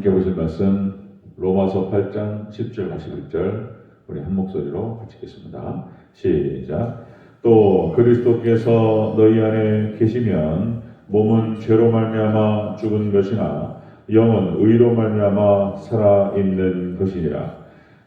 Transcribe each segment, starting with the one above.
함께 보실 말씀 로마서 8장 10절 11절 우리 한 목소리로 같이 읽겠습니다. 시작. 또 그리스도께서 너희 안에 계시면 몸은 죄로 말미암아 죽은 것이나 영은 의로 말미암아 살아 있는 것이니라.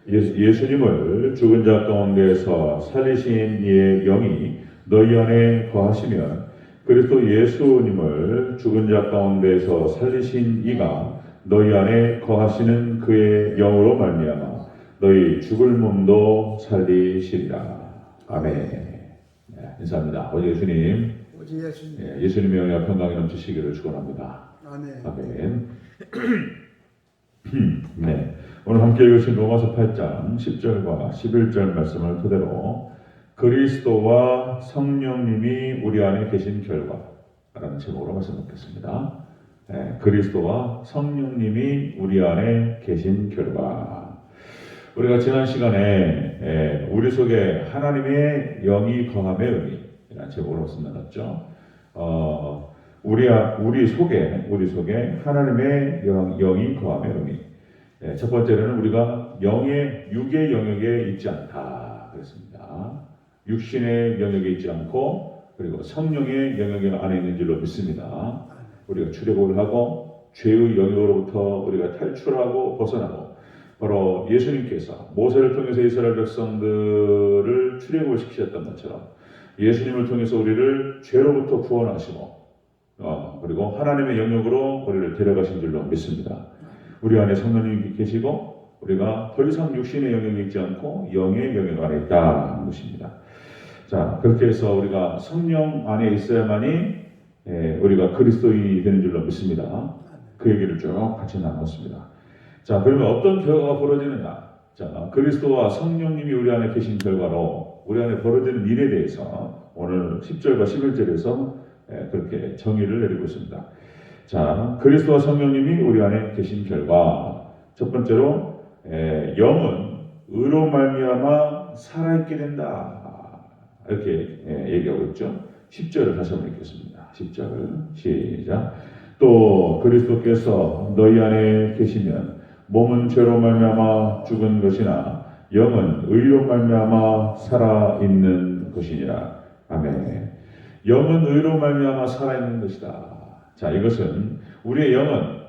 예수, 예수님을 죽은 자 가운데서 살리신 이의 영이 너희 안에 거하시면 그리스도 예수님을 죽은 자 가운데서 살리신 이가 너희 안에 거하시는 그의 영으로 말미암아 너희 죽을 몸도 살리시리라. 아멘. 네, 인사합니다. 오직 예수님, 오직 예수님. 예, 예수님의 영향 평강이 넘치시기를 축원합니다. 아멘. 아멘. 네. 오늘 함께 읽으신 로마서 8장 10절과 11절 말씀을 토대로 그리스도와 성령님이 우리 안에 계신 결과라는 제목으로 말씀 드리겠습니다. 네, 그리스도와 성령님이 우리 안에 계신 결과. 우리가 지난 시간에 예, 우리 속에 하나님의 영이 거함의 의미라는 제목으로 나눴죠. 어, 우리 우리 속에 우리 속에 하나님의 영, 영이 거함의 의미. 예, 첫 번째로는 우리가 영의 육의 영역에 있지 않다 그랬습니다. 육신의 영역에 있지 않고 그리고 성령의 영역 안에 있는 줄로 믿습니다. 우리가 출애굽을 하고 죄의 영역으로부터 우리가 탈출하고 벗어나고 바로 예수님께서 모세를 통해서 이스라엘 백성들을 출애굽을 시키셨던 것처럼 예수님을 통해서 우리를 죄로부터 구원하시고 어, 그리고 하나님의 영역으로 우리를 데려가신 줄로 믿습니다. 우리 안에 성령님이 계시고 우리가 더 이상 육신의 영역이 있지 않고 영의 영역 안에 있다는 것입니다. 자 그렇게 해서 우리가 성령 안에 있어야만이 예, 우리가 그리스도인이 되는 줄로 믿습니다. 그 얘기를 쭉 같이 나눴습니다. 자 그러면 어떤 결과가 벌어지느냐? 자 그리스도와 성령님이 우리 안에 계신 결과로 우리 안에 벌어지는 일에 대해서 오늘 10절과 11절에서 예, 그렇게 정의를 내리고 있습니다. 자, 그리스도와 성령님이 우리 안에 계신 결과 첫 번째로 에, 영은 의로 말미암아 살아있게 된다 이렇게 에, 얘기하고 있죠. 10절을 다시 한번 읽겠습니다. 10절 시작. 또 그리스도께서 너희 안에 계시면 몸은 죄로 말미암아 죽은 것이나 영은 의로 말미암아 살아 있는 것이니라. 아멘. 영은 의로 말미암아 살아 있는 것이다. 자, 이것은 우리의 영은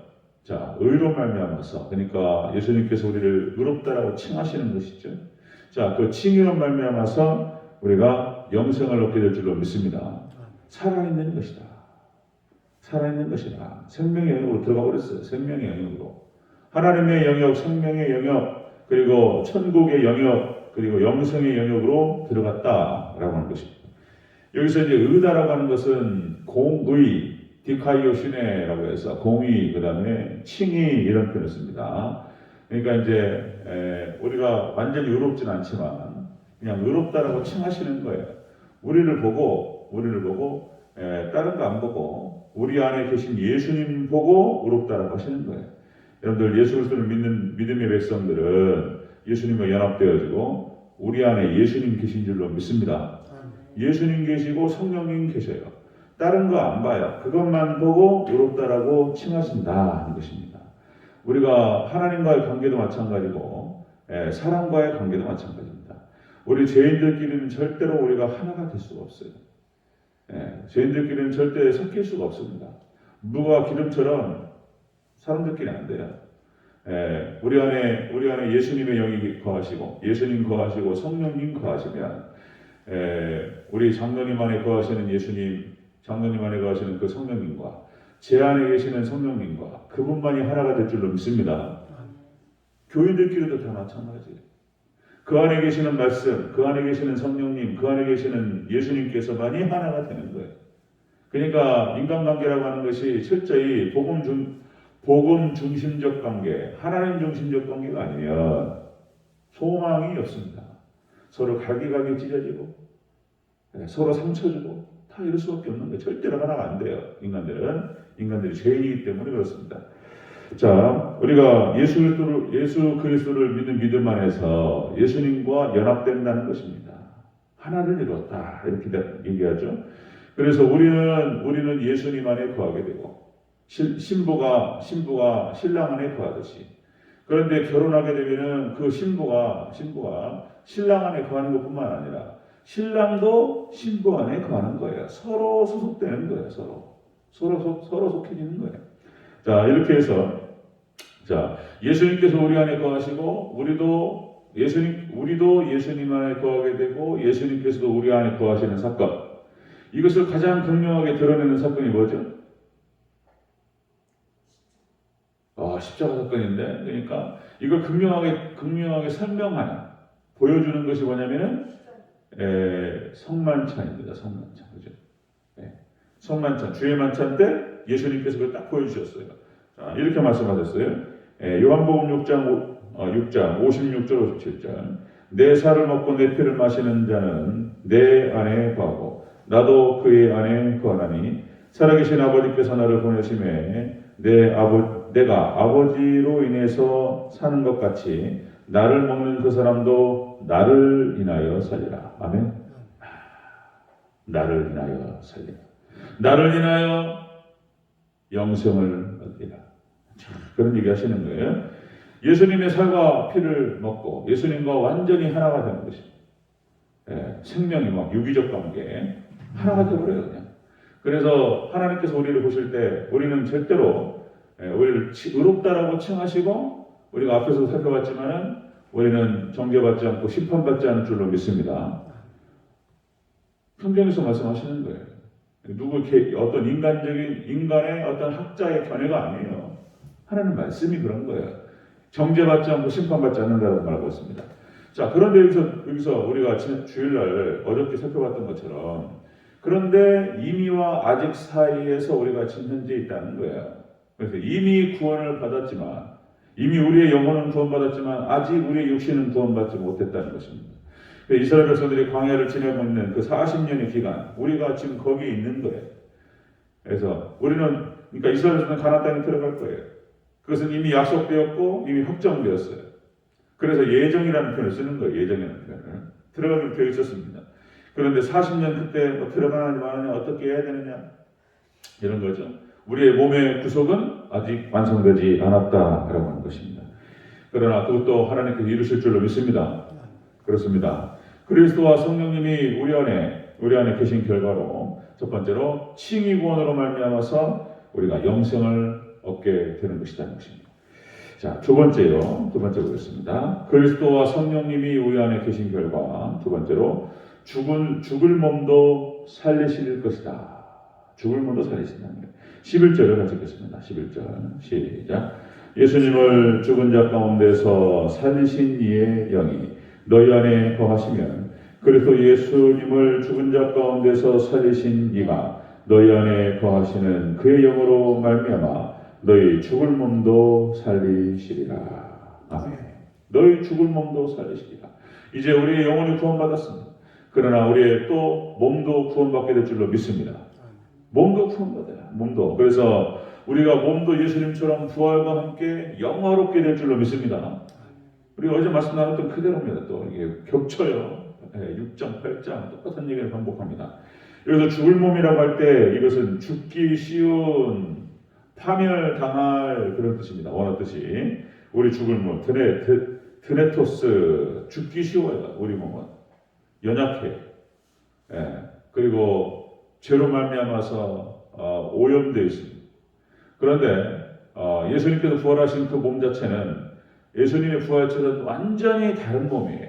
자, 의로 말미암아서 그러니까 예수님께서 우리를 의롭다라고 칭하시는 것이죠. 자, 그 칭의로 말미암아서 우리가 영생을 얻게 될 줄로 믿습니다. 살아있는 것이다. 살아있는 것이다. 생명의 영역으로 들어가 버렸어요. 생명의 영역으로. 하나님의 영역, 생명의 영역, 그리고 천국의 영역, 그리고 영생의 영역으로 들어갔다라고 하는 것입니다. 여기서 이제 의다라고 하는 것은 공의, 디카이오시네라고 해서 공의, 그 다음에 칭의 이런 표현을 씁니다. 그러니까 이제 에, 우리가 완전히 의롭진 않지만 그냥 의롭다라고 칭하시는 거예요. 우리를 보고 우리를 보고 에, 다른 거 안 보고 우리 안에 계신 예수님 보고 의롭다라고 하시는 거예요. 여러분들 예수 그리스도를 믿는 믿음의 백성들은 예수님과 연합되어지고 우리 안에 예수님 계신 줄로 믿습니다. 예수님 계시고 성령님 계셔요. 다른 거 안 봐요. 그것만 보고 의롭다라고 칭하신다 하는 것입니다. 우리가 하나님과의 관계도 마찬가지고 예, 사람과의 관계도 마찬가지입니다. 우리 죄인들끼리는 절대로 우리가 하나가 될 수가 없어요. 예, 죄인들끼리는 절대 섞일 수가 없습니다. 무가 기름처럼 사람들끼리 안 돼요. 예, 우리 안에 우리 안에 예수님의 영이 거하시고 예수님 거하시고 성령님 거하시면 에, 우리 장로님 안에 거하시는 예수님, 장로님 안에 거하시는 그 성령님과 제 안에 계시는 성령님과 그분만이 하나가 될 줄로 믿습니다. 교인들끼리도 다 마찬가지예요. 그 안에 계시는 말씀, 그 안에 계시는 성령님, 그 안에 계시는 예수님께서만이 하나가 되는 거예요. 그러니까 인간관계라고 하는 것이 철저히 복음 중 복음 중심적 관계, 하나님 중심적 관계가 아니면 소망이 없습니다. 서로 갈기갈기 찢어지고 네, 서로 상처 주고 다 이럴 수밖에 없는 거예요. 절대로 하나가 안 돼요. 인간들은 인간들이 죄인이기 때문에 그렇습니다. 자, 우리가 예수 그리스도를 예수 그리스도를 믿는 믿음 안에서 예수님과 연합된다는 것입니다. 하나를 이뤘다 이렇게 얘기하죠. 그래서 우리는 우리는 예수님 안에 거하게 되고 실- 신부가 신부가 신랑 안에 거하듯이 그런데 결혼하게 되면은 그 신부가 신부가 신랑 안에 거하는 것 뿐만 아니라 신랑도 신부 안에 거하는 거예요. 서로 소속되는 거예요. 서로 서로 속- 서로 속해지는 거예요. 자 이렇게 해서 자 예수님께서 우리 안에 거하시고 우리도 예수님 우리도 예수님 안에 거하게 되고 예수님께서도 우리 안에 거하시는 사건 이것을 가장 극명하게 드러내는 사건이 뭐죠? 아, 십자가 사건인데, 그러니까 이걸 극명하게 극명하게 설명하는 보여주는 것이 뭐냐면은 에, 성만찬입니다. 성만찬, 그죠? 예. 성만찬 주의 만찬 때 예수님께서 그걸 딱 보여주셨어요. 자, 이렇게 말씀하셨어요. 에, 요한복음 6장 오- 어, 6장 56절 57절 내 살을 먹고 내 피를 마시는 자는 내 안에 거하고 나도 그의 안에 거하나니 살아계신 아버지께서 나를 보내심에 내 아버 내가 아버지로 인해서 사는 것 같이 나를 먹는 그 사람도 나를 인하여 살리라. 아멘. 나를 인하여 살리라. 나를 인하여 영생을 얻리라. 참, 그런 얘기 하시는 거예요. 예수님의 살과 피를 먹고 예수님과 완전히 하나가 되는 것입니다. 예, 생명이 막 유기적 관계 하나가 되어버려요 그냥. 그래서 하나님께서 우리를 보실 때 우리는 절대로 예, 우리를 치- 의롭다라고 칭하시고 우리가 앞에서 살펴봤지만은 우리는 정죄받지 않고 심판받지 않을 줄로 믿습니다. 성경에서 말씀하시는 거예요. 누구 이렇게 어떤 인간적인 인간의 어떤 학자의 견해가 아니에요. 하나님 말씀이 그런 거예요. 정죄받지 않고 심판받지 않는다고 말하고 있습니다. 자, 그런데 여기서, 여기서 우리가 주일날 어저께 살펴봤던 것처럼 그런데 이미와 아직 사이에서 우리가 지금 현재 있다는 거예요. 그래서 이미 구원을 받았지만 이미 우리의 영혼은 구원받았지만 아직 우리의 육신은 구원받지 못했다는 것입니다. 그 이스라엘 백성들이 광야를 지내고 있는 그 40년의 기간 우리가 지금 거기에 있는 거예요. 그래서 우리는 그러니까 이스라엘 백성은 가나안 땅에 들어갈 거예요. 그것은 이미 약속되었고 이미 확정되었어요. 그래서 예정이라는 표현을 쓰는 거예요. 예정이라는 표현을 들어가기로 되어 있었습니다. 그런데 40년 그때 뭐 들어가느냐 마느냐 어떻게 해야 되느냐 이런 거죠. 우리의 몸의 구속은 아직 완성되지 않았다라고 하는 것입니다. 그러나 그것도 하나님께서 이루실 줄로 믿습니다. 그렇습니다. 그리스도와 성령님이 우리 안에 우리 안에 계신 결과로 첫 번째로 칭의 구원으로 말미암아서 우리가 영생을 얻게 되는 것이라는 것입니다. 자, 두 번째요. 두 번째 보겠습니다. 그리스도와 성령님이 우리 안에 계신 결과 두 번째로 죽은 죽을 몸도 살리실 것이다. 죽을 몸도 살리신다는 거예요. 11절을 같이 읽겠습니다. 11절 시작. 예수님을 죽은 자 가운데서 살리신 이의 영이 너희 안에 거하시면 그리스도 예수님을 죽은 자 가운데서 살리신 이가 너희 안에 거하시는 그의 영으로 말미암아 너희 죽을 몸도 살리시리라. 아멘. 너희 죽을 몸도 살리시리라. 이제 우리의 영혼이 구원받았습니다. 그러나 우리의 또 몸도 구원받게 될 줄로 믿습니다. 몸도 구원받아요. 몸도. 그래서 우리가 몸도 예수님처럼 부활과 함께 영화롭게 될 줄로 믿습니다. 우리가 어제 말씀 나눴던 그대로입니다. 또 이게 겹쳐요. 6장, 8장 똑같은 얘기를 반복합니다. 여기서 죽을 몸이라고 할 때 이것은 죽기 쉬운 파멸당할 그런 뜻입니다. 원어 뜻이 우리 죽을 몸 드네 드, 드네토스 죽기 쉬워요. 우리 몸은 연약해. 예. 그리고 죄로 말미암아서 어, 오염되어 있습니다. 그런데 어, 예수님께서 부활하신 그 몸 자체는 예수님의 부활처럼 완전히 다른 몸이에요.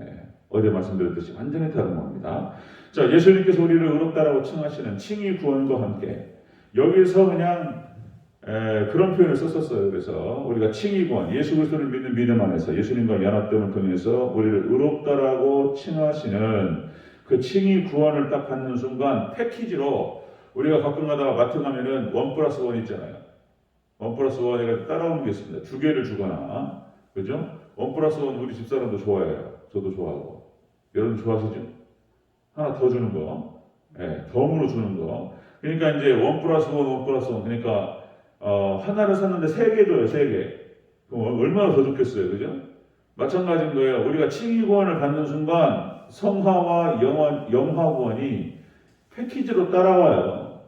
예, 어제 말씀드렸듯이 완전히 다른 몸입니다. 자, 예수님께서 우리를 의롭다라고 칭하시는 칭의 구원과 함께 여기서 그냥 에, 그런 표현을 썼었어요. 그래서 우리가 칭의 구원, 예수 그리스도를 믿는 믿음 안에서 예수님과 연합됨을 통해서 우리를 의롭다라고 칭하시는 그 칭의 구원을 딱 받는 순간 패키지로 우리가 가끔 가다가 마트 가면은 원 플러스 원 있잖아요. 원 플러스 원에 따라오는 게 있습니다. 두 개를 주거나, 그죠? 원 플러스 원 우리 집사람도 좋아해요. 저도 좋아하고. 여러분 좋아하시죠? 하나 더 주는 거. 예, 덤으로 주는 거. 그러니까 이제 원 플러스 원, 원 플러스 원. 그러니까, 어, 하나를 샀는데 세 개 줘요, 세 개. 그럼 얼마나 더 좋겠어요, 그죠? 마찬가지인 거예요. 우리가 칭의구원을 받는 순간 성화와 영화, 영화구원이 패키지로 따라와요.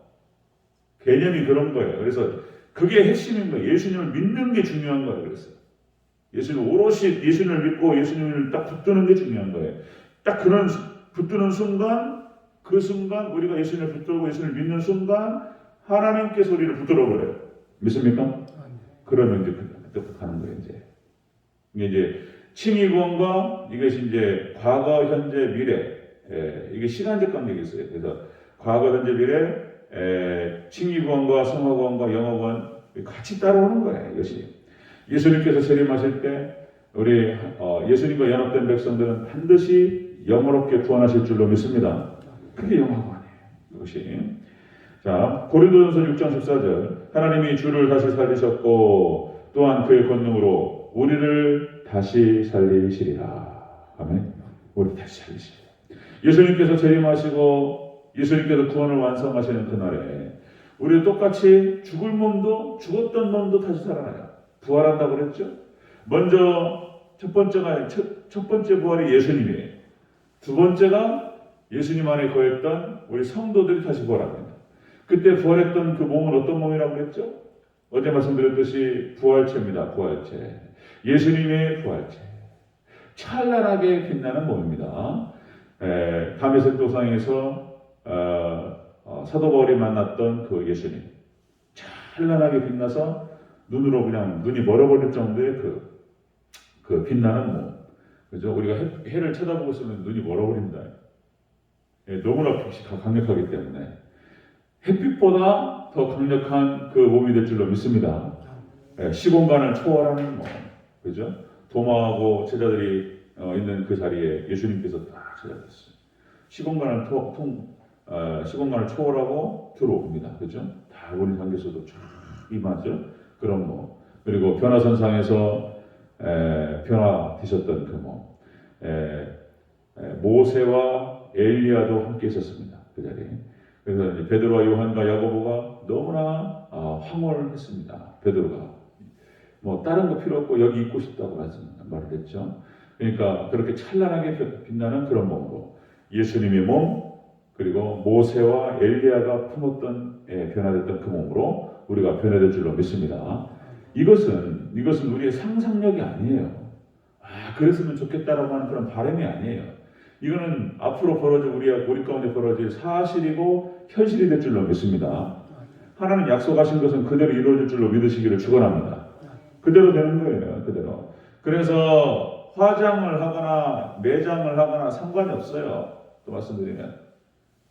개념이 그런 거예요. 그래서 그게 핵심인 거예요. 예수님을 믿는 게 중요한 거예요. 그래서 예수님 오롯이 예수님을 믿고 예수님을 딱 붙드는 게 중요한 거예요. 딱 그런 수- 붙드는 순간 그 순간 우리가 예수님을 붙들고 예수님을 믿는 순간 하나님께서 우리를 붙들어 버려요. 믿습니까? 그러면 이제 그때부터 가는 거예요. 이제 이게 이제 칭의구원과 이것이 이제 과거, 현재, 미래 예, 이게 시간적 관계가 있어요. 그래서 과거, 현재, 미래 에, 칭의구원과 성화구원과 영어구원 같이 따라오는 거예요. 이것이 예수님께서 재림하실 때 우리 어, 예수님과 연합된 백성들은 반드시 영원롭게 구원하실 줄로 믿습니다. 그게 영화구원이에요. 이것이 자 고린도전서 6장 14절 하나님이 주를 다시 살리셨고 또한 그의 권능으로 우리를 다시 살리시리라. 아멘. 우리 다시 살리시리라. 예수님께서 재림하시고 예수님께서 구원을 완성하시는 그날에 우리 똑같이 죽을 몸도 죽었던 몸도 다시 살아나요. 부활한다고 그랬죠? 먼저 첫 번째가 첫, 첫 번째 부활이 예수님이에요. 두 번째가 예수님 안에 거했던 우리 성도들이 다시 부활합니다. 그때 부활했던 그 몸은 어떤 몸이라고 그랬죠? 어제 말씀드렸듯이 부활체입니다. 부활체. 예수님의 부활체. 찬란하게 빛나는 몸입니다. 에, 담에색 도상에서 어, 어, 사도 바울이 만났던 그 예수님. 찬란하게 빛나서 눈으로 그냥 눈이 멀어버릴 정도의 그, 그 빛나는 몸. 그죠? 우리가 해, 를 쳐다보고 있으면 눈이 멀어버립니다. 예, 너무나 강력하기 때문에. 햇빛보다 더 강력한 그 몸이 될 줄로 믿습니다. 예, 시공간을 초월하는 몸. 그죠? 도마하고 제자들이 어, 있는 그 자리에 예수님께서 딱 찾아갔어요. 시공간을 토, 통, 어, 시공간을 초월하고 들어옵니다. 그죠? 다 우리 관계에서도 쫙 임하죠. 그런 몸. 그리고 변화선상에서 에, 변화되셨던 그 몸. 에, 에, 모세와 엘리야도 함께 있었습니다. 그 자리에. 그래서 이제 베드로와 요한과 야고보가 너무나 아, 황홀했습니다. 베드로가 뭐 다른 거 필요 없고 여기 있고 싶다고 말을 했죠. 그러니까 그렇게 찬란하게 빛나는 그런 몸으로 예수님의 몸 그리고 모세와 엘리야가 품었던 예, 변화됐던 그 몸으로 우리가 변화될 줄로 믿습니다. 이것은 이것은 우리의 상상력이 아니에요. 아 그랬으면 좋겠다라고 하는 그런 바람이 아니에요. 이거는 앞으로 벌어질 우리 우리 가운데 벌어질 사실이고 현실이 될 줄로 믿습니다. 하나님 약속하신 것은 그대로 이루어질 줄로 믿으시기를 축원합니다. 그대로 되는 거예요. 그대로. 그래서 화장을 하거나 매장을 하거나 상관이 없어요. 또 말씀드리면.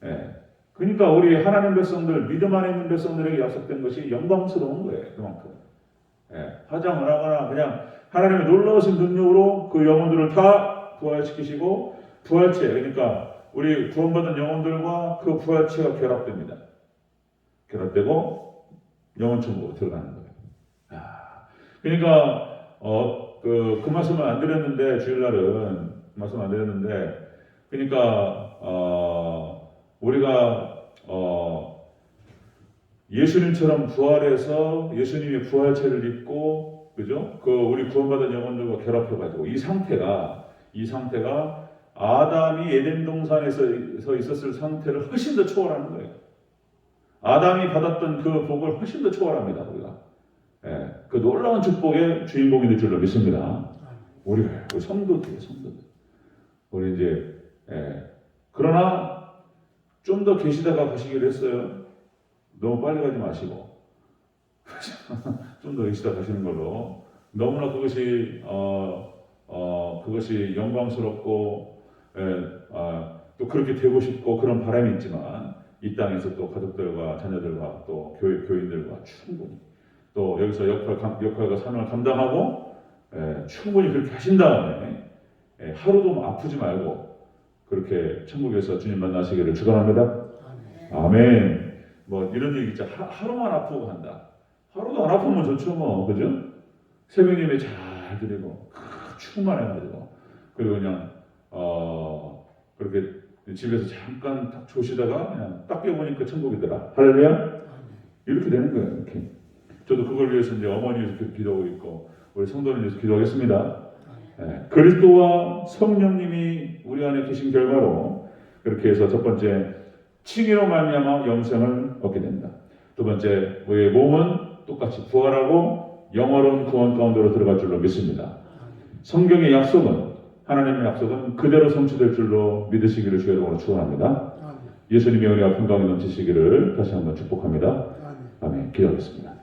예. 그러니까 우리 하나님 백성들 믿음 안에 있는 백성들에게 약속된 것이 영광스러운 거예요. 그만큼. 예. 화장을 하거나 그냥 하나님의 놀라우신 능력으로 그 영혼들을 다 부활시키시고 부활체 그러니까 우리 구원받은 영혼들과 그 부활체가 결합됩니다. 결합되고 영혼 천국으로 들어가는 거예요. 아, 그러니까 어, 그, 그 말씀을 안 드렸는데 주일날은 그 말씀 안 드렸는데 그러니까 어, 우리가 어, 예수님처럼 부활해서 예수님의 부활체를 입고 그죠? 그 우리 구원받은 영혼들과 결합해가지고 이 상태가 이 상태가 아담이 에덴 동산에서 있었을 상태를 훨씬 더 초월하는 거예요. 아담이 받았던 그 복을 훨씬 더 초월합니다 우리가. 예, 그 놀라운 축복의 주인공이 될 줄로 믿습니다. 우리가 우리 성도들 성도들. 우리 이제 예, 그러나 좀 더 계시다가 가시기로 했어요. 너무 빨리 가지 마시고 좀 더 계시다 가시는 걸로 너무나 그것이 어, 어, 그것이 영광스럽고 예, 아, 또 그렇게 되고 싶고 그런 바람이 있지만 이 땅에서 또 가족들과 자녀들과 또 교회 교인들과 충분히 또 여기서 역할 감- 역할과 사명을 감당하고 예, 충분히 그렇게 하신 다음에 예, 하루도 아프지 말고 그렇게 천국에서 주님 만나시기를 축원합니다. 아멘. 뭐 이런 얘기 있죠. 하, 하루만 아프고 한다. 하루도 안 아프면 좋죠, 뭐 그죠? 새벽 예배 잘 드리고 크, 충만해가지고 그리고 그냥 어 그렇게 집에서 잠깐 딱 조시다가 그냥 딱 깨보니까 천국이더라. 할렐루야. 이렇게 되는 거예요. 이렇게. 저도 그걸 위해서 이제 어머니 위해서 기- 기도하고 있고 우리 성도를 위해서 기도하겠습니다. 예, 그리스도와 성령님이 우리 안에 계신 결과로 그렇게 해서 첫 번째 칭의로 말미암아 영생을 얻게 된다. 두 번째, 우리의 몸은 똑같이 부활하고 영원한 구원 가운데로 들어갈 줄로 믿습니다. 성경의 약속은 하나님의 약속은 그대로 성취될 줄로 믿으시기를 주의 이름으로 축원합니다. 예수님의 은혜가 건강에 넘치시기를 다시 한번 축복합니다. 아멘. 기도하겠습니다.